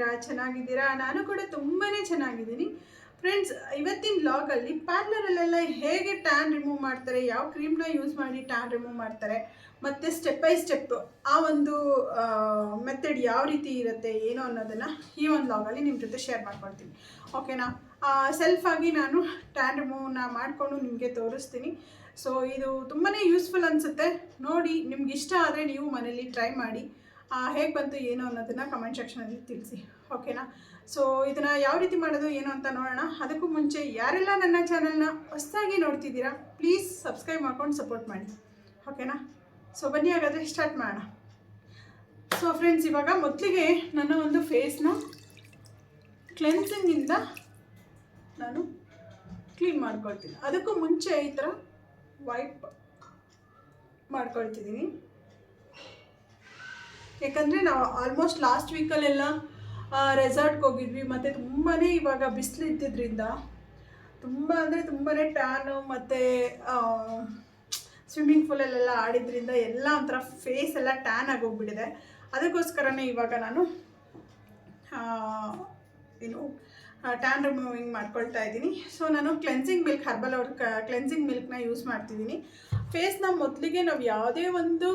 ಹೇಗಿದ್ದೀರಾ ಚೆನ್ನಾಗಿದ್ದೀರಾ? ನಾನು ಕೂಡ ತುಂಬಾ ಚೆನ್ನಾಗಿದ್ದೀನಿ. ಫ್ರೆಂಡ್ಸ್ ಇವತ್ತಿನ ಲಾಗಲ್ಲಿ ಪಾರ್ಲರಲ್ಲೆಲ್ಲ ಹೇಗೆ ಟ್ಯಾನ್ ರಿಮೂವ್ ಮಾಡ್ತಾರೆ, ಯಾವ ಕ್ರೀಮ್ನ ಯೂಸ್ ಮಾಡಿ ಟ್ಯಾನ್ ರಿಮೂವ್ ಮಾಡ್ತಾರೆ, ಮತ್ತು ಸ್ಟೆಪ್ ಬೈ ಸ್ಟೆಪ್ ಆ ಒಂದು ಮೆಥಡ್ ಯಾವ ರೀತಿ ಇರುತ್ತೆ, ಏನು ಅನ್ನೋದನ್ನು ಈ ಒಂದು ಲಾಗಲ್ಲಿ ನಿಮ್ಮ ಜೊತೆ ಶೇರ್ ಮಾಡ್ಕೊಳ್ತೀನಿ. ಓಕೆನಾ ಸೆಲ್ಫಾಗಿ ನಾನು ಟ್ಯಾನ್ ರಿಮೂವ್ನ ಮಾಡಿಕೊಂಡು ನಿಮಗೆ ತೋರಿಸ್ತೀನಿ. ಸೊ ಇದು ತುಂಬಾ ಯೂಸ್ಫುಲ್ ಅನಿಸುತ್ತೆ. ನೋಡಿ, ನಿಮ್ಗೆ ಇಷ್ಟ ಆದರೆ ನೀವು ಮನೇಲಿ ಟ್ರೈ ಮಾಡಿ. ಹೇಗೆ ಬಂತು, ಏನು ಅನ್ನೋದನ್ನು ಕಮೆಂಟ್ ಸೆಕ್ಷನಲ್ಲಿ ತಿಳಿಸಿ ಓಕೆನಾ ಸೊ ಇದನ್ನು ಯಾವ ರೀತಿ ಮಾಡೋದು, ಏನು ಅಂತ ನೋಡೋಣ. ಅದಕ್ಕೂ ಮುಂಚೆ, ಯಾರೆಲ್ಲ ನನ್ನ ಚಾನಲ್ನ ಹೊಸದಾಗಿ ನೋಡ್ತಿದ್ದೀರಾ ಪ್ಲೀಸ್ ಸಬ್ಸ್ಕ್ರೈಬ್ ಮಾಡ್ಕೊಂಡು ಸಪೋರ್ಟ್ ಮಾಡಿ ಓಕೆನಾ ಸೊ ಬನ್ನಿ, ಹಾಗಾದರೆ ಸ್ಟಾರ್ಟ್ ಮಾಡೋಣ. ಸೊ ಫ್ರೆಂಡ್ಸ್ ಇವಾಗ ಮೊದಲಿಗೆ ನನ್ನ ಒಂದು ಫೇಸ್ನ ಕ್ಲೆನ್ಸಿಂಗಿಂದ ನಾನು ಕ್ಲೀನ್ ಮಾಡ್ಕೊಳ್ತೀನಿ. ಅದಕ್ಕೂ ಮುಂಚೆ ಈ ಥರ ವೈಪ್ ಮಾಡ್ಕೊಳ್ತಿದ್ದೀನಿ. ಯಾಕಂದರೆ ನಾವು ಆಲ್ಮೋಸ್ಟ್ ಲಾಸ್ಟ್ ವೀಕಲ್ಲೆಲ್ಲ ರೆಸಾರ್ಟ್ಗೆ ಹೋಗಿದ್ವಿ. ಮತ್ತು ತುಂಬಾ ಇವಾಗ ಬಿಸಿಲು ಇದ್ದಿದ್ದರಿಂದ ತುಂಬ ಅಂದರೆ ತುಂಬಾ ಟ್ಯಾನು ಮತ್ತು ಸ್ವಿಮ್ಮಿಂಗ್ ಪೂಲಲ್ಲೆಲ್ಲ ಆಡಿದ್ರಿಂದ ಎಲ್ಲ ಒಂಥರ ಫೇಸ್ ಎಲ್ಲ ಟ್ಯಾನ್ ಆಗೋಗ್ಬಿಟ್ಟಿದೆ ಅದಕ್ಕೋಸ್ಕರನೇ ಇವಾಗ ನಾನು ಏನು ಟ್ಯಾನ್ ರಿಮೂವಿಂಗ್ ಮಾಡ್ಕೊಳ್ತಾ ಇದ್ದೀನಿ. ಸೊ ನಾನು ಕ್ಲೆನ್ಸಿಂಗ್ ಮಿಲ್ಕ್ ಹರ್ಬಲ್ ಅವ್ರ ಕ್ಲೆನ್ಸಿಂಗ್ ಮಿಲ್ಕ್ನ ಯೂಸ್ ಮಾಡ್ತಿದ್ದೀನಿ. ಫೇಸ್ನ ಮೊದಲಿಗೆ ನಾವು ಯಾವುದೇ ಒಂದು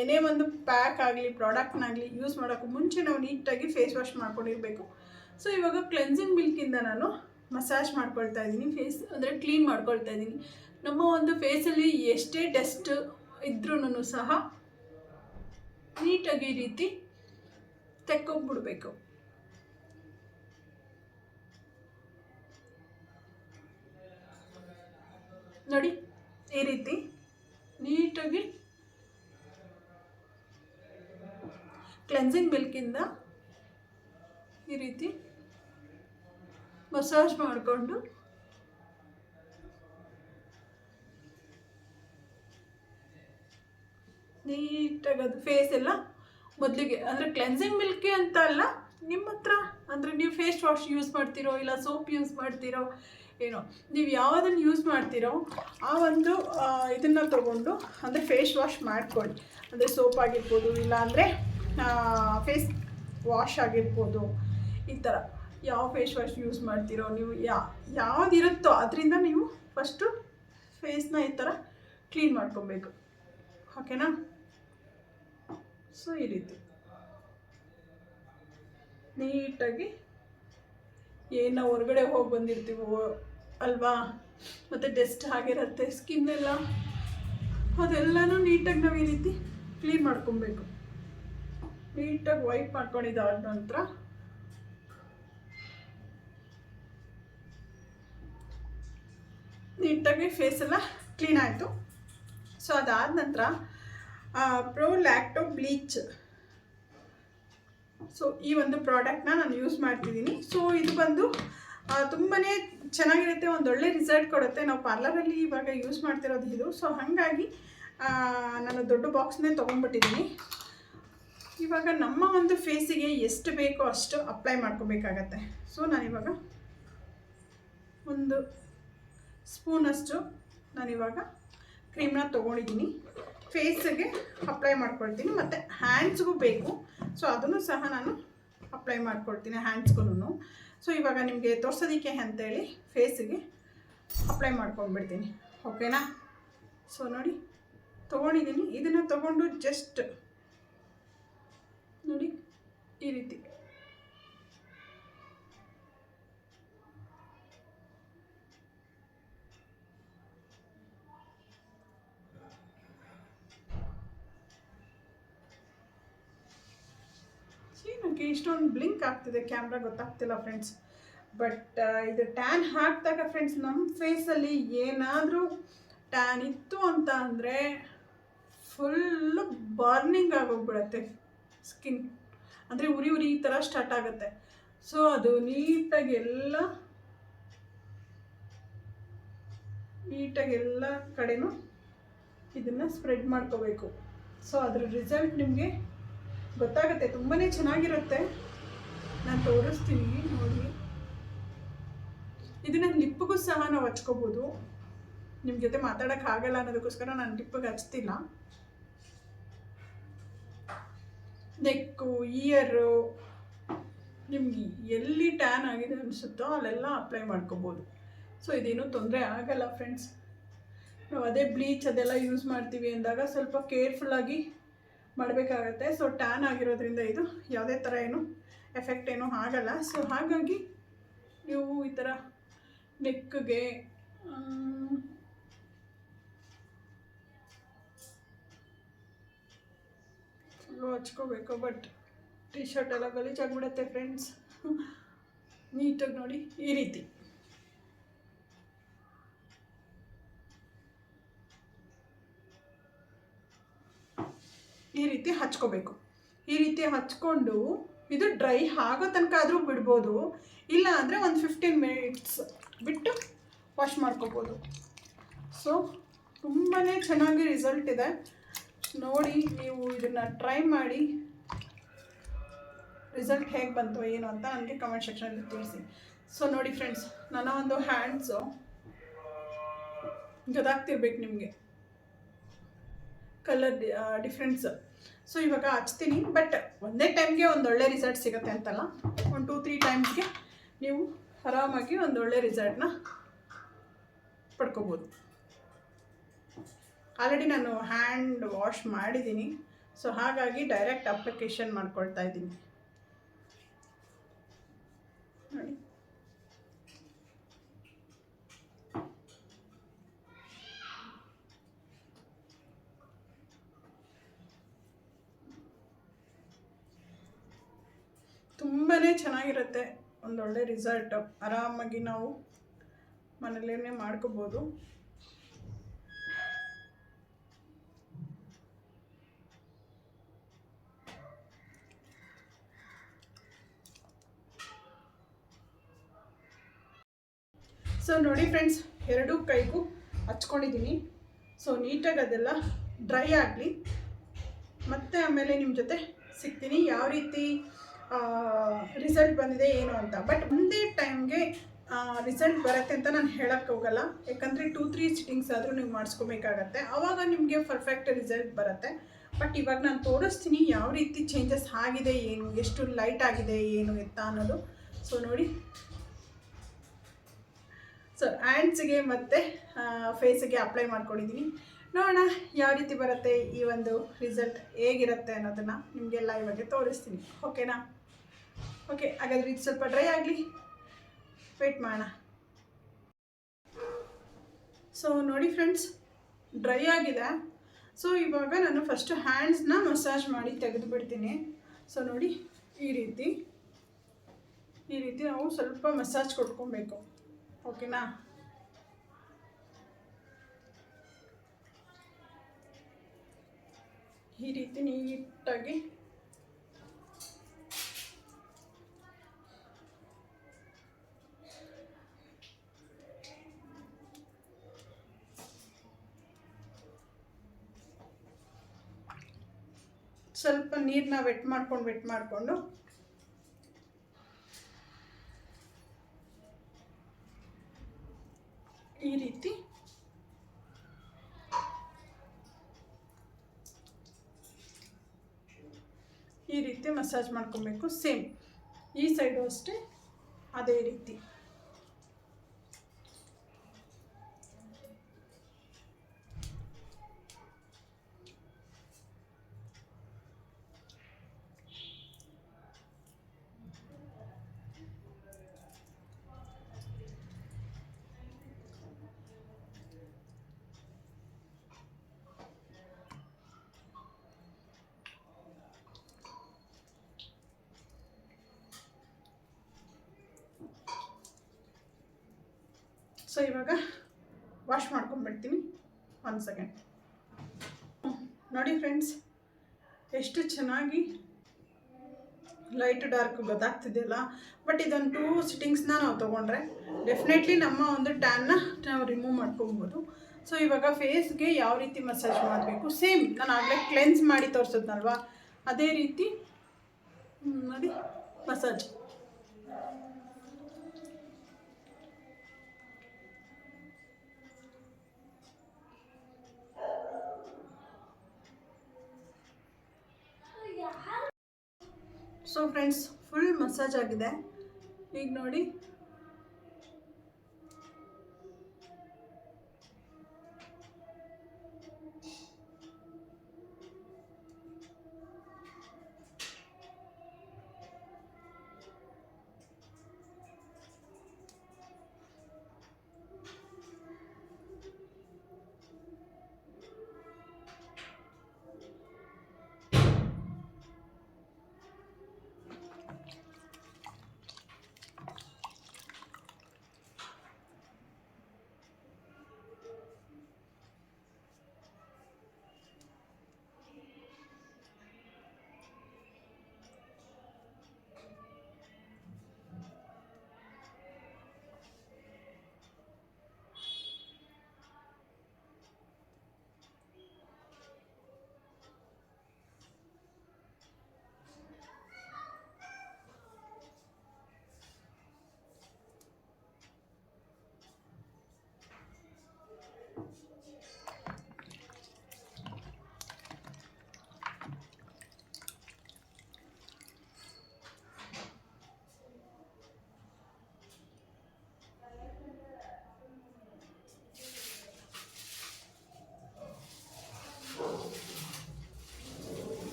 ಏನೇ ಒಂದು ಪ್ಯಾಕ್ ಆಗಲಿ ಪ್ರಾಡಕ್ಟ್ನಾಗಲಿ ಯೂಸ್ ಮಾಡೋಕ್ಕೂ ಮುಂಚೆ ನಾವು ನೀಟಾಗಿ ಫೇಸ್ ವಾಶ್ ಮಾಡ್ಕೊಂಡಿರಬೇಕು. ಸೊ, ಇವಾಗ ಕ್ಲೆನ್ಸಿಂಗ್ ಮಿಲ್ಕಿಂದ ನಾನು ಮಸಾಜ್ ಮಾಡ್ಕೊಳ್ತಾ ಇದ್ದೀನಿ. ಫೇಸ್ ಅಂದರೆ ಕ್ಲೀನ್ ಮಾಡ್ಕೊಳ್ತಾ ಇದ್ದೀನಿ. ನಮ್ಮ ಒಂದು ಫೇಸಲ್ಲಿ ಎಷ್ಟೇ ಡಸ್ಟ್ ಇದ್ರೂ ಸಹ ನೀಟಾಗಿ ಈ ರೀತಿ ತೆಕ್ಕೊಂಬಿಡ್ಬೇಕು. ನೋಡಿ. ಈ ರೀತಿ ನೀಟಾಗಿ ಕ್ಲೆನ್ಸಿಂಗ್ ಮಿಲ್ಕಿಂದ ಈ ರೀತಿ ಮಸಾಜ್ ಮಾಡಿಕೊಂಡು ನೀಟಾಗಿ ಅದು ಫೇಸ್ ಎಲ್ಲ ಮೊದಲಿಗೆ ಅಂದರೆ ಕ್ಲೆನ್ಸಿಂಗ್ ಮಿಲ್ಕಿ ಅಂತ ಅಲ್ಲ, ನಿಮ್ಮ ಹತ್ರ. ಅಂದರೆ ನೀವು ಫೇಸ್ ವಾಶ್ ಯೂಸ್ ಮಾಡ್ತೀರೋ ಇಲ್ಲ ಸೋಪ್ ಯೂಸ್ ಮಾಡ್ತೀರೋ ಏನೋ? ನೀವು ಯಾವುದನ್ನು ಯೂಸ್ ಮಾಡ್ತೀರೋ ಆ ಒಂದು ಇದನ್ನು ತಗೊಂಡು ಅಂದರೆ ಫೇಸ್ ವಾಶ್ ಮಾಡ್ಕೊಳ್ಳಿ. ಅಂದರೆ ಸೋಪ್ ಆಗಿರ್ಬೋದು, ಇಲ್ಲ ಅಂದರೆ ಫೇಸ್ ವಾಶ್ ಆಗಿರ್ಬೋದು. ಈ ಥರ ಯಾವ ಫೇಸ್ ವಾಶ್ ಯೂಸ್ ಮಾಡ್ತೀರೋ ನೀವು, ಯಾ, ಯಾವುದಿರುತ್ತೋ ಅದರಿಂದ ನೀವು ಫಸ್ಟು ಫೇಸ್ನ ಈ ಥರ ಕ್ಲೀನ್ ಮಾಡ್ಕೊಬೇಕು. ಓಕೆನಾ ಸೊ ಈ ರೀತಿ. ನೀಟಾಗಿ ಏನು ಹೊರಗಡೆ ಹೋಗಿ ಬಂದಿರ್ತೀವೋ ಅಲ್ವಾ? ಮತ್ತು ಡಸ್ಟ್ ಆಗಿರುತ್ತೆ ಸ್ಕಿನ್ ಎಲ್ಲ. ಅದೆಲ್ಲನೂ ನೀಟಾಗಿ ನಾವು ಈ ರೀತಿ ಕ್ಲೀನ್ ಮಾಡ್ಕೊಬೇಕು. ನೀಟಾಗಿ ವೈಪ್ ಮಾಡ್ಕೊಂಡಿದ್ದಾದ ನಂತರ ನೀಟಾಗಿ ಫೇಸ್ ಎಲ್ಲ ಕ್ಲೀನ್ ಆಯಿತು. ಸೊ ಅದಾದ ನಂತರ ಪ್ರೋ ಲ್ಯಾಕ್ಟೋ ಬ್ಲೀಚ್ ಸೊ ಈ ಒಂದು ಪ್ರಾಡಕ್ಟ್ನ ನಾನು ಯೂಸ್ ಮಾಡ್ತಿದ್ದೀನಿ. ಸೊ ಇದು ಬಂದು ತುಂಬಾ ಚೆನ್ನಾಗಿರುತ್ತೆ, ಒಂದು ಒಳ್ಳೆ ರಿಸಲ್ಟ್ ಕೊಡುತ್ತೆ. ನಾವು ಪಾರ್ಲರಲ್ಲಿ ಇವಾಗ ಯೂಸ್ ಮಾಡ್ತಿರೋದು ಇದು. ಸೊ ಹಾಗಾಗಿ ನಾನು ದೊಡ್ಡ ಬಾಕ್ಸ್ನೇ ತೊಗೊಂಡ್ಬಿಟ್ಟಿದ್ದೀನಿ. ಇವಾಗ ನಮ್ಮ ಒಂದು ಫೇಸಿಗೆ ಎಷ್ಟು ಬೇಕೋ ಅಷ್ಟು ಅಪ್ಲೈ ಮಾಡ್ಕೋಬೇಕಾಗತ್ತೆ. ಸೊ ನಾನಿವಾಗ ಒಂದು ಸ್ಪೂನಷ್ಟು ನಾನಿವಾಗ ಕ್ರೀಮ್ನ ತೊಗೊಂಡಿದ್ದೀನಿ. ಫೇಸಿಗೆ ಅಪ್ಲೈ ಮಾಡ್ಕೊಳ್ತೀನಿ. ಮತ್ತು ಹ್ಯಾಂಡ್ಸ್ಗೂ ಬೇಕು. ಸೊ ಅದನ್ನು ಸಹ ನಾನು ಅಪ್ಲೈ ಮಾಡ್ಕೊಳ್ತೀನಿ ಹ್ಯಾಂಡ್ಸ್ಗೂ ಸೊ ಇವಾಗ ನಿಮಗೆ ತೋರ್ಸೋದಕ್ಕೆ ಅಂತೇಳಿ ಫೇಸಿಗೆ ಅಪ್ಲೈ ಮಾಡ್ಕೊಂಡ್ಬಿಡ್ತೀನಿ. ಓಕೆನಾ ಸೊ ನೋಡಿ, ತೊಗೊಂಡಿದ್ದೀನಿ. ಇದನ್ನು ತೊಗೊಂಡು ಜಸ್ಟ್ ನೋಡಿ, ಈ ರೀತಿ. ಏನಕ್ಕೆ ಇಷ್ಟೊಂದು ಬ್ಲಿಂಕ್ ಆಗ್ತಿದೆ ಕ್ಯಾಮ್ರಾ ಗೊತ್ತಾಗ್ತಿಲ್ಲ ಫ್ರೆಂಡ್ಸ್ ಬಟ್ ಇದು ಟ್ಯಾನ್ ಹಾಕಿದಾಗ ಫ್ರೆಂಡ್ಸ್ ನಮ್ಮ ಫೇಸಲ್ಲಿ ಏನಾದರೂ ಟ್ಯಾನ್ ಇತ್ತು ಅಂತ ಅಂದರೆ ಫುಲ್ಲು ಬರ್ನಿಂಗ್ ಆಗೋಗ್ಬಿಡತ್ತೆ ಸ್ಕಿನ್ ಅಂದರೆ ಉರಿ ಉರಿ ಈ ಥರ ಸ್ಟಾರ್ಟ್ ಆಗುತ್ತೆ. ಸೊ ಅದು ನೀಟಾಗಿ ಎಲ್ಲ ನೀಟಾಗಿ ಎಲ್ಲ ಕಡೆನೂ ಇದನ್ನು ಸ್ಪ್ರೆಡ್ ಮಾಡ್ಕೋಬೇಕು. ಸೊ ಅದ್ರ ರಿಸಲ್ಟ್ ನಿಮಗೆ ಗೊತ್ತಾಗುತ್ತೆ ತುಂಬಾ ಚೆನ್ನಾಗಿರುತ್ತೆ. ನಾನು ತೋರಿಸ್ತೀನಿ, ನೋಡಿ. ಇದನ್ನ ಲಿಪ್ಪಿಗೂ ಸಹ ನಾವು ಹಚ್ಕೋಬೋದು. ನಿಮ್ಮ ಜೊತೆ ಮಾತಾಡೋಕೆ ಆಗಲ್ಲ ಅನ್ನೋದಕ್ಕೋಸ್ಕರ ನಾನು ಲಿಪ್ಪಿಗೆ ಹಚ್ತಿಲ್ಲ. ನೆಕ್ಕು, ಇಯರು. ನಿಮ್ಗೆ ಎಲ್ಲಿ ಟ್ಯಾನ್ ಆಗಿದೆ ಅನಿಸುತ್ತೋ ಅಲ್ಲೆಲ್ಲ ಅಪ್ಲೈ ಮಾಡ್ಕೋಬೋದು. ಸೊ, ಇದೇನು ತೊಂದರೆ ಆಗಲ್ಲ, ಫ್ರೆಂಡ್ಸ್. ನಾವು ಅದೇ ಬ್ಲೀಚ್ ಅದೆಲ್ಲ ಯೂಸ್ ಮಾಡ್ತೀವಿ ಅಂದಾಗ ಸ್ವಲ್ಪ ಕೇರ್ಫುಲ್ಲಾಗಿ ಮಾಡಬೇಕಾಗತ್ತೆ. ಸೊ ಟ್ಯಾನ್ ಆಗಿರೋದ್ರಿಂದ ಇದು ಯಾವುದೇ ಥರ ಏನು ಎಫೆಕ್ಟ್ ಏನೂ ಆಗಲ್ಲ. ಸೊ ಹಾಗಾಗಿ ನೀವು ಈ ಥರ ನೆಕ್ಗೆ ಹಚ್ಕೋಬೇಕು. ಬಟ್ ಟಿ ಶರ್ಟ್ ಎಲ್ಲ ಗಲೀಜಾಗ್ಬಿಡುತ್ತೆ ಫ್ರೆಂಡ್ಸ್ ನೀಟಾಗಿ ನೋಡಿ ಈ ರೀತಿ. ಈ ರೀತಿ ಹಚ್ಕೋಬೇಕು. ಈ ರೀತಿ ಹಚ್ಕೊಂಡು ಇದು ಡ್ರೈ ಆಗೋ ತನಕ ಆದರೂ ಬಿಡ್ಬೋದು. ಇಲ್ಲ ಅಂದರೆ ಒಂದು ಫಿಫ್ಟೀನ್ ಮಿನಿಟ್ಸ್ ಬಿಟ್ಟು ವಾಶ್ ಮಾಡ್ಕೋಬೋದು. ಸೊ ತುಂಬಾ ಚೆನ್ನಾಗಿ ರಿಸಲ್ಟ್ ಇದೆ. ನೋಡಿ, ನೀವು ಇದನ್ನು ಟ್ರೈ ಮಾಡಿ. ರಿಸಲ್ಟ್ ಹೇಗೆ ಬಂತು ಏನು ಅಂತ ನನಗೆ ಕಮೆಂಟ್ ಸೆಕ್ಷನಲ್ಲಿ ತಿಳಿಸಿ. ಸೊ ನೋಡಿ ಫ್ರೆಂಡ್ಸ್ ನನ್ನ ಒಂದು ಹ್ಯಾಂಡ್ಸು ಗೊತ್ತಾಗ್ತಿರ್ಬೇಕು ನಿಮಗೆ. ಕಲರ್ ಡಿಫ್ರೆನ್ಸ್ ಸೊ ಇವಾಗ ಹಚ್ತೀನಿ. ಬಟ್ ಒಂದೇ ಟೈಮ್ಗೆ ಒಂದು ಒಳ್ಳೆ ರಿಸಲ್ಟ್ ಸಿಗುತ್ತೆ ಅಂತಲ್ಲ. ಒಂದು ಟೂ ತ್ರೀ ಟೈಮ್ಸ್ಗೆ ನೀವು ಆರಾಮಾಗಿ ಒಂದು ಒಳ್ಳೆ ರಿಸಲ್ಟ್ನ ಪಡ್ಕೋಬೋದು. ಆಲ್ರೆಡಿ ನಾನು ಹ್ಯಾಂಡ್ ವಾಶ್ ಮಾಡಿದ್ದೀನಿ. ಸೊ ಹಾಗಾಗಿ ಡೈರೆಕ್ಟ್ ಅಪ್ಲಿಕೇಶನ್ ಮಾಡ್ಕೊಳ್ತಾ ಇದ್ದೀನಿ. ನೋಡಿ. ತುಂಬಾ ಚೆನ್ನಾಗಿರುತ್ತೆ. ಒಂದೊಳ್ಳೆ ರಿಸಲ್ಟ್ ಆರಾಮಾಗಿ ನಾವು ಮನೇಲೇ ಮಾಡ್ಕೋಬೋದು. ಸೊ ನೋಡಿ ಫ್ರೆಂಡ್ಸ್ ಎರಡೂ ಕೈಗೂ ಹಚ್ಕೊಂಡಿದ್ದೀನಿ. ಸೊ ನೀಟಾಗಿ ಅದೆಲ್ಲ ಡ್ರೈ ಆಗಲಿ. ಮತ್ತೆ ಆಮೇಲೆ ನಿಮ್ಮ ಜೊತೆ ಸಿಗ್ತೀನಿ. ಯಾವ ರೀತಿ ರಿಸಲ್ಟ್ ಬಂದಿದೆ ಏನು ಅಂತ. ಬಟ್ ಒಂದೇ ಟೈಮ್ಗೆ ರಿಸಲ್ಟ್ ಬರುತ್ತೆ ಅಂತ ನಾನು ಹೇಳಕ್ಕೆ ಹೋಗಲ್ಲ. ಯಾಕಂದರೆ ಟೂ ತ್ರೀ ಸಿಟ್ಟಿಂಗ್ಸ್ ಆದರೂ ನೀವು ಮಾಡಿಸ್ಕೋಬೇಕಾಗತ್ತೆ. ಆವಾಗ ನಿಮಗೆ ಪರ್ಫೆಕ್ಟ್ ರಿಸಲ್ಟ್ ಬರುತ್ತೆ. ಬಟ್ ಇವಾಗ ನಾನು ತೋರಿಸ್ತೀನಿ ಯಾವ ರೀತಿ ಚೇಂಜಸ್ ಆಗಿದೆ, ಏನು, ಎಷ್ಟು ಲೈಟ್ ಆಗಿದೆ, ಏನು ಎತ್ತ ಅನ್ನೋದು. ಸೊ ನೋಡಿ. ಸೊ ಹ್ಯಾಂಡ್ಸ್ಗೆ ಮತ್ತು ಫೇಸಿಗೆ ಅಪ್ಲೈ ಮಾಡ್ಕೊಂಡಿದ್ದೀನಿ ನೋಡೋಣ ಯಾವ ರೀತಿ ಬರುತ್ತೆ ಈ ಒಂದು ರಿಸಲ್ಟ್ ಹೇಗಿರುತ್ತೆ ಅನ್ನೋದನ್ನು ನಿಮಗೆಲ್ಲ ಇವಾಗ ತೋರಿಸ್ತೀನಿ. ಓಕೆನಾ ಓಕೆ ಹಾಗಾದ್ರೆ ಇದು ಸ್ವಲ್ಪ ಡ್ರೈ ಆಗಲಿ. ವೆಯ್ಟ್ ಮಾಡೋಣ. ಸೊ ನೋಡಿ ಫ್ರೆಂಡ್ಸ್ ಡ್ರೈ ಆಗಿದೆ. ಸೊ ಇವಾಗ ನಾನು ಫಸ್ಟು ಹ್ಯಾಂಡ್ಸ್ನ ಮಸಾಜ್ ಮಾಡಿ ತೆಗೆದು ಬಿಡ್ತೀನಿ ಸೊ ನೋಡಿ, ಈ ರೀತಿ. ಈ ರೀತಿ ನಾವು ಸ್ವಲ್ಪ ಮಸಾಜ್ ಕೊಟ್ಕೊಬೇಕು. ಓಕೆನಾ ಈ ರೀತಿ ನೀಟಾಗಿ ಸ್ವಲ್ಪ ನೀರನ್ನ ವೆಟ್ ಮಾಡ್ಕೊಂಡು ವೆಟ್ ಮಾಡಿಕೊಂಡು ಈ ರೀತಿ ಈ ರೀತಿ ಮಸಾಜ್ ಮಾಡ್ಕೊಬೇಕು, ಸೇಮ್ ಈ ಸೈಡು ಅಷ್ಟೇ, ಅದೇ ರೀತಿ. ಸೊ ಇವಾಗ ವಾಶ್ ಮಾಡ್ಕೊಂಡ್ಬಿಡ್ತೀನಿ. ಒನ್ ಸೆಕೆಂಡ್ ನೋಡಿ ಫ್ರೆಂಡ್ಸ್ ಎಷ್ಟು ಚೆನ್ನಾಗಿ ಲೈಟ್ ಡಾರ್ಕ್ ಗೊತ್ತಾಗ್ತಿದೆಯಲ್ಲ? ಬಟ್ ಇದೊಂದು ಟೂ ಸಿಟ್ಟಿಂಗ್ಸ್ನ ನಾವು ತೊಗೊಂಡ್ರೆ ಡೆಫಿನೆಟ್ಲಿ ನಮ್ಮ ಒಂದು ಟ್ಯಾನ್ನ ನಾವು ರಿಮೂವ್ ಮಾಡ್ಕೊಬೋದು ಸೊ ಇವಾಗ ಫೇಸ್ಗೆ ಯಾವ ರೀತಿ ಮಸಾಜ್ ಮಾಡಬೇಕು? ಸೇಮ್ ನಾನು ಆಗಲೇ ಕ್ಲೆನ್ಸ್ ಮಾಡಿ ತೋರಿಸಿದ್ನಲ್ವಾ? ಅದೇ ರೀತಿ ನೋಡಿ massage so friends full massage ಆಗಿದೆ. ಈಗ ನೋಡಿ.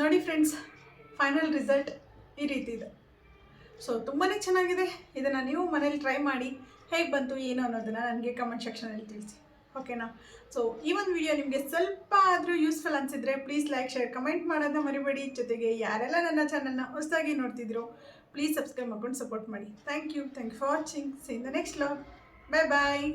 ನೋಡಿ ಫ್ರೆಂಡ್ಸ್ ಫೈನಲ್ ರಿಸಲ್ಟ್ ಈ ರೀತಿ ಇದೆ. ಸೊ ತುಂಬಾ ಚೆನ್ನಾಗಿದೆ. ಇದನ್ನು ನೀವು ಮನೇಲಿ ಟ್ರೈ ಮಾಡಿ ಹೇಗೆ ಬಂತು, ಏನು ಅನ್ನೋದನ್ನು ನನಗೆ ಕಮೆಂಟ್ ಸೆಕ್ಷನಲ್ಲಿ ತಿಳಿಸಿ. ಓಕೆನಾ ಸೊ ಈ ಒಂದು ವಿಡಿಯೋ ನಿಮಗೆ ಸ್ವಲ್ಪ ಆದರೂ ಯೂಸ್ಫುಲ್ ಅನಿಸಿದ್ರೆ ಪ್ಲೀಸ್ ಲೈಕ್ ಶೇರ್ ಕಮೆಂಟ್ ಮಾಡೋದನ್ನ ಮರಿಬೇಡಿ. ಜೊತೆಗೆ ಯಾರೆಲ್ಲ ನನ್ನ ಚಾನಲ್ನ ಹೊಸದಾಗಿ ನೋಡ್ತಿದ್ರು ಪ್ಲೀಸ್ ಸಬ್ಸ್ಕ್ರೈಬ್ ಮಾಡ್ಕೊಂಡು ಸಪೋರ್ಟ್ ಮಾಡಿ. Thank you thank you for watching see in the next vlog bye bye